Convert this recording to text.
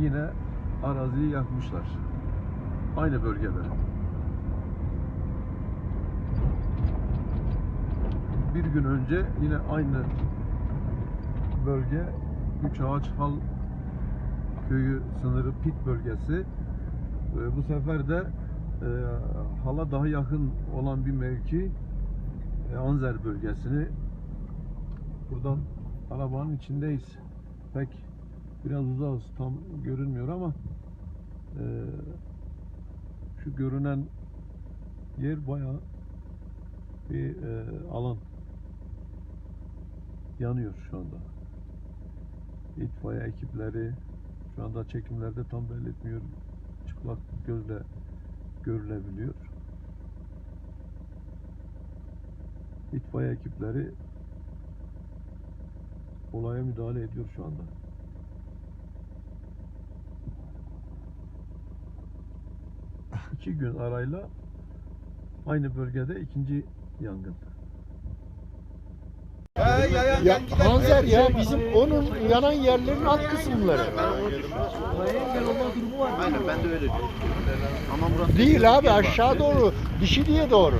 yine araziyi yakmışlar. Aynı bölgede. Bir gün önce yine aynı bölge Üç Ağaç Hal köyü sınırı pit bölgesi. Ee, Bu sefer de e, hala daha yakın olan bir mevki e, Anzer bölgesini buradan arabanın içindeyiz. Pek biraz uzağız tam görünmüyor ama e, şu görünen yer bayağı bir e, alan yanıyor şu anda. İtfaiye ekipleri şu anda çekimlerde tam belli etmiyor. Çıplak gözle görülebiliyor. İtfaiye ekipleri olaya müdahale ediyor şu anda. İki gün arayla aynı bölgede ikinci yangın. Ya Hanzer ya bizim onun yanan yerlerin alt kısımları. Aynen ben de öyle diyorum. Değil abi aşağı doğru, dişi diye doğru.